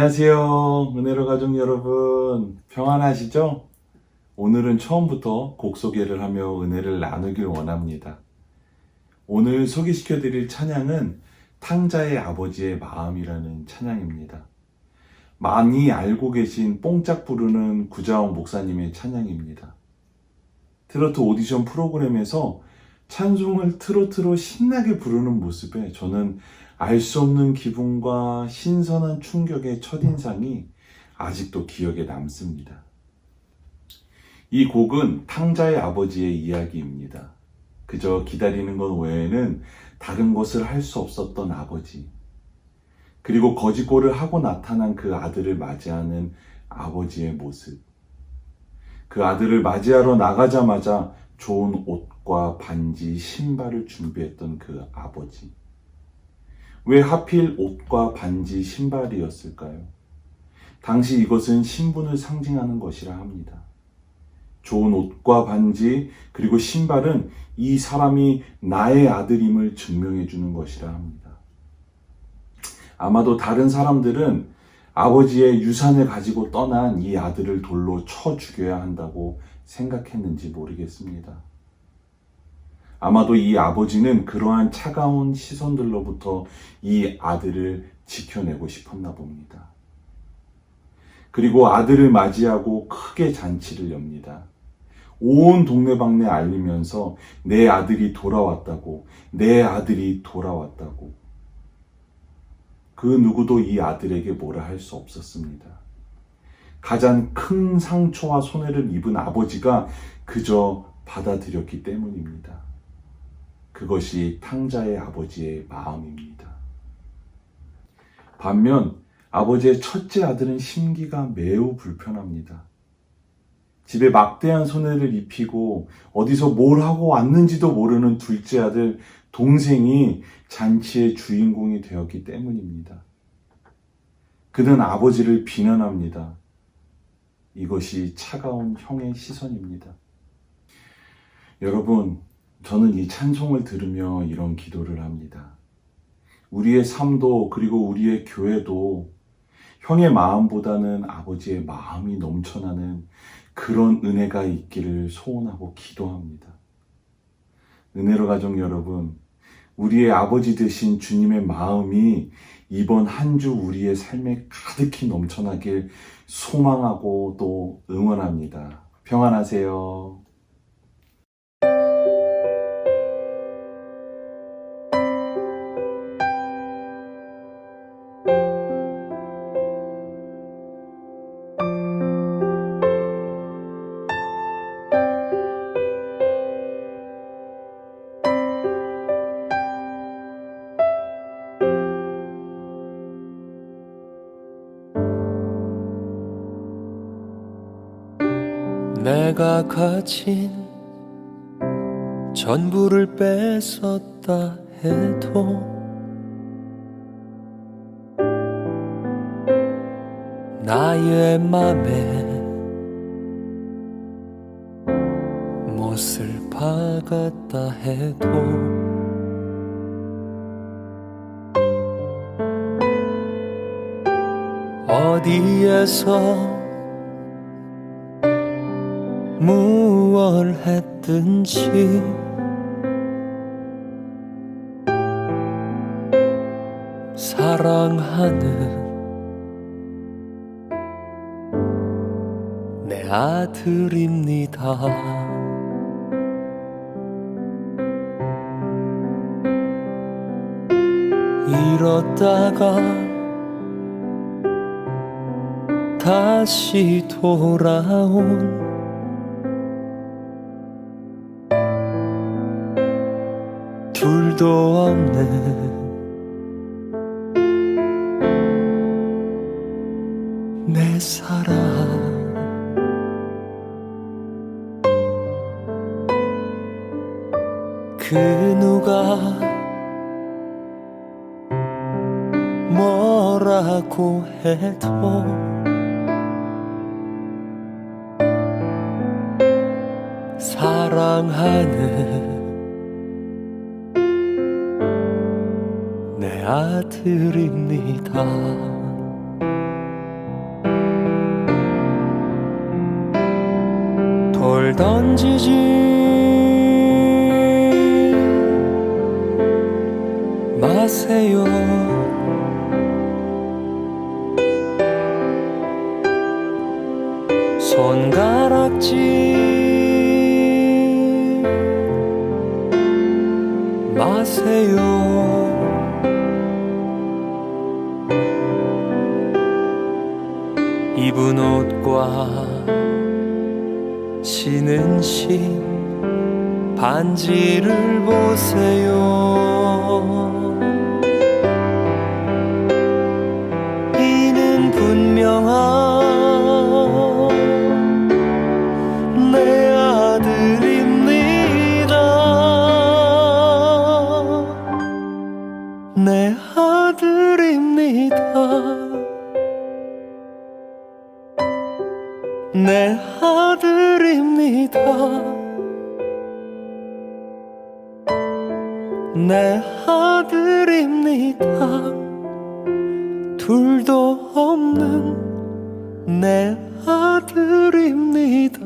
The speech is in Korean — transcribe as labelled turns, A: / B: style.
A: 안녕하세요. 은혜로 가족 여러분. 평안하시죠? 오늘은 처음부터 곡 소개를 하며 은혜를 나누길 원합니다. 오늘 소개시켜 드릴 찬양은 탕자의 아버지의 마음이라는 찬양입니다. 많이 알고 계신 뽕짝 부르는 구자원 목사님의 찬양입니다. 트로트 오디션 프로그램에서 찬송을 트로트로 신나게 부르는 모습에 저는 알 수 없는 기분과 신선한 충격의 첫인상이 아직도 기억에 남습니다. 이 곡은 탕자의 아버지의 이야기입니다. 그저 기다리는 것 외에는 다른 것을 할 수 없었던 아버지. 그리고 거짓골을 하고 나타난 그 아들을 맞이하는 아버지의 모습. 그 아들을 맞이하러 나가자마자 좋은 옷과 반지, 신발을 준비했던 그 아버지. 왜 하필 옷과 반지, 신발이었을까요? 당시 이것은 신분을 상징하는 것이라 합니다. 좋은 옷과 반지, 그리고 신발은 이 사람이 나의 아들임을 증명해 주는 것이라 합니다. 아마도 다른 사람들은 아버지의 유산을 가지고 떠난 이 아들을 돌로 쳐 죽여야 한다고 생각했는지 모르겠습니다. 아마도 이 아버지는 그러한 차가운 시선들로부터 이 아들을 지켜내고 싶었나 봅니다. 그리고 아들을 맞이하고 크게 잔치를 엽니다. 온 동네방네 알리면서 내 아들이 돌아왔다고, 내 아들이 돌아왔다고. 그 누구도 이 아들에게 뭐라 할 수 없었습니다. 가장 큰 상처와 손해를 입은 아버지가 그저 받아들였기 때문입니다. 그것이 탕자의 아버지의 마음입니다. 반면 아버지의 첫째 아들은 심기가 매우 불편합니다. 집에 막대한 손해를 입히고 어디서 뭘 하고 왔는지도 모르는 둘째 아들 동생이 잔치의 주인공이 되었기 때문입니다. 그는 아버지를 비난합니다. 이것이 차가운 형의 시선입니다. 여러분, 저는 이 찬송을 들으며 이런 기도를 합니다. 우리의 삶도 그리고 우리의 교회도 형의 마음보다는 아버지의 마음이 넘쳐나는 그런 은혜가 있기를 소원하고 기도합니다. 은혜로 가족 여러분, 우리의 아버지 되신 주님의 마음이 이번 한 주 우리의 삶에 가득히 넘쳐나길 소망하고 또 응원합니다. 평안하세요.
B: 내가 가진 전부를 뺏었다 해도 나의 맘에 못을 박았다 해도 어디에서 무얼 했든지 사랑하는 내 아들입니다. 잃었다가 다시 돌아온 둘도 없는 내 사랑. 그 누가 뭐라고 해도 사랑하는 아들입니다. 돌 던지지 마세요. 손가락질 마세요. 입은 옷과 신은 신 반지를 보세요. 이는 분명한 내 아들입니다. 내 아들입니다 내 아들입니다. 내 아들입니다. 둘도 없는 내 아들입니다